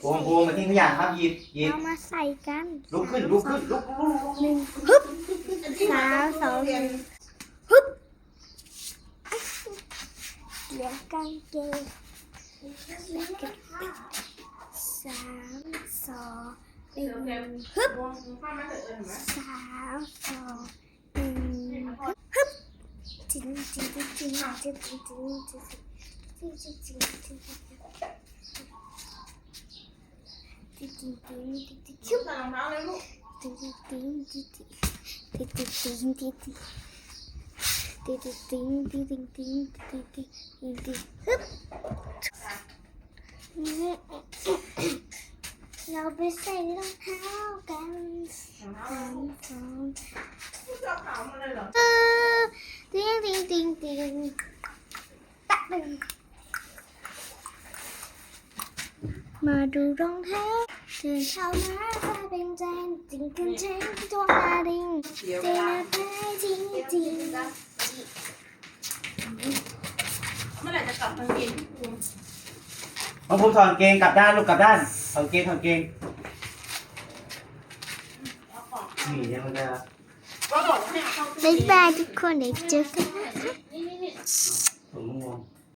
ใพวงพวงมาทิ้งขยะครับหยิบหยิบเอามาใส่กันลุกขึ้นลุกขึ้นลุกลุกหนึ่งฮึบสามสองฮึบเหลือกางเกงสามสองหนึ่งฮึบสามสองหนึ่งฮึบจริงจริงจริงจริงจริงจริงจริงจริงจริงจริง หเยลูเราไปใส่รองเท้ากันสามสองผู้ชายขาวมาเลยเหรอเออติ๊งติ๊งติ๊งติ๊งตะบึงมาดูรองเท้า เดินเข้ามาถ้าเป็นใจจริงกันจริงตัวมาดิงเดี๋ยวเจเวลาอไปจริงจริงเมื่อไหร่จะกลับทางเกณฑ์ที่คุณน้องภูมิถอดกางเกงกลับด้านลูกกลับด้านถอดกางเกงถอดกางเกงเอาของนี่เนี่ยมันจะก็บอกว่าเนี่ยเข้าบ๊ายบายทุกคนเดี๋ยวเจอกันนะคะนี่นี่นี่ถุงงง